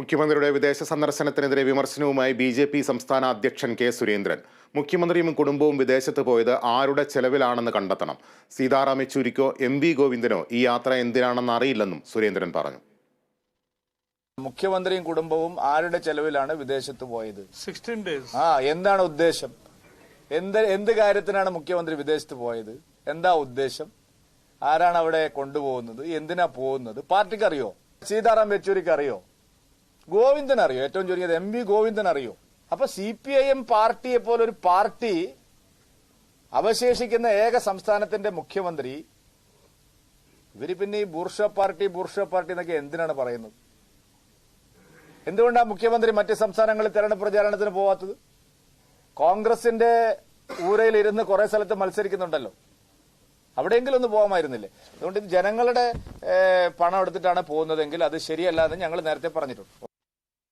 മുഖ്യമന്ത്രിയുടെ വിദേശ സന്ദർശനത്തിനെതിരെ വിമർശനവുമായി ബി ജെ പി സംസ്ഥാന അധ്യക്ഷൻ കെ സുരേന്ദ്രൻ. മുഖ്യമന്ത്രിയും കുടുംബവും വിദേശത്ത് പോയത് ആരുടെ ചെലവിലാണെന്ന് കണ്ടെത്തണം. സീതാറാം യെച്ചൂരിക്കോ എം വി ഗോവിന്ദനോ ഈ യാത്ര എന്തിനാണെന്ന് അറിയില്ലെന്നും സുരേന്ദ്രൻ പറഞ്ഞു. മുഖ്യമന്ത്രിയും കുടുംബവും ആരുടെ ചെലവിലാണ് വിദേശത്ത് പോയത്? 16 days. ആ എന്താണ് ഉദ്ദേശം? എന്ത് എന്ത് കാര്യത്തിനാണ് മുഖ്യമന്ത്രി വിദേശത്ത് പോയത്? എന്താ ഉദ്ദേശം? ആരാണ് അവിടെ കൊണ്ടുപോകുന്നത്? എന്തിനാ പോകുന്നത്? പാർട്ടിക്ക് അറിയോ സീതാറാം യെച്ചൂരിക്ക് അറിയോ ഗോവിന്ദൻ അറിയോ? ഏറ്റവും ചുരുങ്ങിയത് എം വി ഗോവിന്ദൻ അറിയോ? അപ്പൊ സി പി ഐ എം പാർട്ടിയെ പോലെ ഒരു പാർട്ടി അവശേഷിക്കുന്ന ഏക സംസ്ഥാനത്തിന്റെ മുഖ്യമന്ത്രി ഇവർ പിന്നെ ഈ ബൂർഷ പാർട്ടി ബുർഷ പാർട്ടി എന്നൊക്കെ എന്തിനാണ് പറയുന്നത്? എന്തുകൊണ്ടാണ് മുഖ്യമന്ത്രി മറ്റ് സംസ്ഥാനങ്ങളിൽ തെരഞ്ഞെടുപ്പ് പ്രചാരണത്തിന് പോവാത്തത്? കോൺഗ്രസിന്റെ ഊരയിൽ ഇരുന്ന് കുറെ സ്ഥലത്ത് മത്സരിക്കുന്നുണ്ടല്ലോ. അവിടെയെങ്കിലും ഒന്ന് പോകാമായിരുന്നില്ലേ അതുകൊണ്ട് ഇത് ജനങ്ങളുടെ പണം എടുത്തിട്ടാണ് പോകുന്നതെങ്കിൽ അത് ശരിയല്ല എന്ന് ഞങ്ങൾ നേരത്തെ പറഞ്ഞിട്ടുണ്ട്.